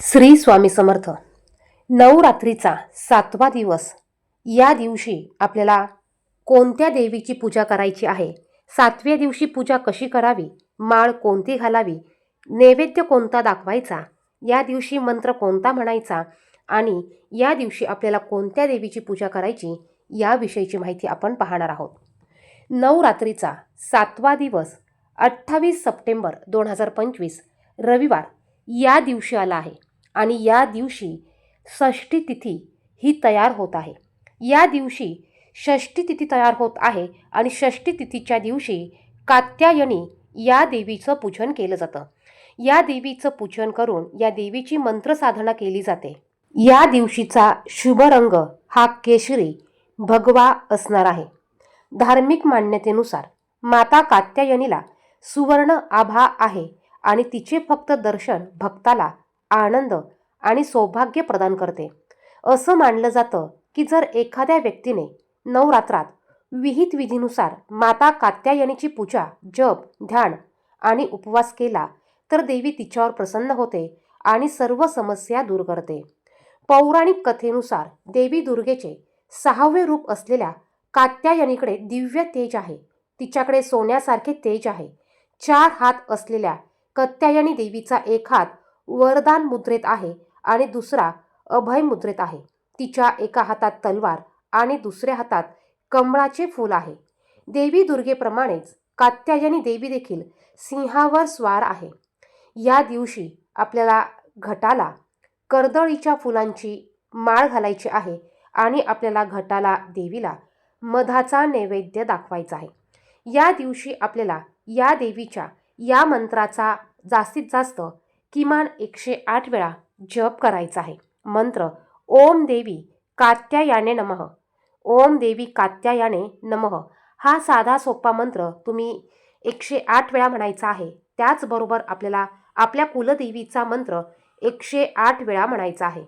श्री स्वामी समर्थ. नवरात्रीचा सातवा दिवस. या दिवशी आपल्याला कोणत्या देवीची पूजा करायची आहे? सातव्या दिवशी पूजा कशी करावी? माळ कोणती घालावी? नैवेद्य कोणता दाखवायचा? या दिवशी मंत्र कोणता म्हणायचा? आणि या दिवशी आपल्याला कोणत्या देवीची पूजा करायची? याविषयीची माहिती आपण पाहणार आहोत. नवरात्रीचा सातवा दिवस अठ्ठावीस सप्टेंबर दोन हजार पंचवीस रविवार. या दिवशी आला आहे. आणि या दिवशी षष्ठी तिथी ही तयार होत आहे. या दिवशी षष्ठी तिथी तयार होत आहे आणि षष्ठी तिथीच्या दिवशी कात्यायनी या देवीचं पूजन केलं जातं. या देवीचं पूजन करून या देवीची मंत्रसाधना केली जाते. या दिवशीचा शुभ रंग हा केशरी भगवा असणार आहे. धार्मिक मान्यतेनुसार माता कात्यायनीला सुवर्ण आभा आहे आणि तिचे फक्त दर्शन भक्ताला आनंद आणि सौभाग्य प्रदान करते. असं मानलं जातं की जर एखाद्या व्यक्तीने नवरात्रात विहित विधीनुसार माता कात्यायनीची पूजा जप ध्यान आणि उपवास केला तर देवी तिच्यावर प्रसन्न होते आणि सर्व समस्या दूर करते. पौराणिक कथेनुसार देवी दुर्गेचे सहावे रूप असलेल्या कात्यायनीकडे दिव्य तेज आहे. तिच्याकडे सोन्यासारखे तेज आहे. चार हात असलेल्या कत्यायनी देवीचा एक हात वरदान मुद्रेत आहे आणि दुसरा अभय मुद्रेत आहे. तिच्या एका हातात तलवार आणि दुसऱ्या हातात कमळाचे फूल आहे. देवी दुर्गेप्रमाणेच कात्यायनी देवी देखील सिंहावर स्वार आहे. या दिवशी आपल्याला घटाला कर्दळीच्या फुलांची माळ घालायची आहे आणि आपल्याला घटाला देवीला मधाचा नैवेद्य दाखवायचा आहे. या दिवशी आपल्याला या देवीच्या या मंत्राचा जास्तीत जास्त किमान एकशे आठ वेळा जप करायचा आहे. मंत्र ओम देवी कात्यायाने नमः. ओम देवी कात्यायाने नमः. हा साधा सोपा मंत्र तुम्ही एकशे आठ वेळा म्हणायचा आहे. त्याचबरोबर आपल्याला आपल्या कुलदेवीचा मंत्र एकशे आठ वेळा म्हणायचा आहे.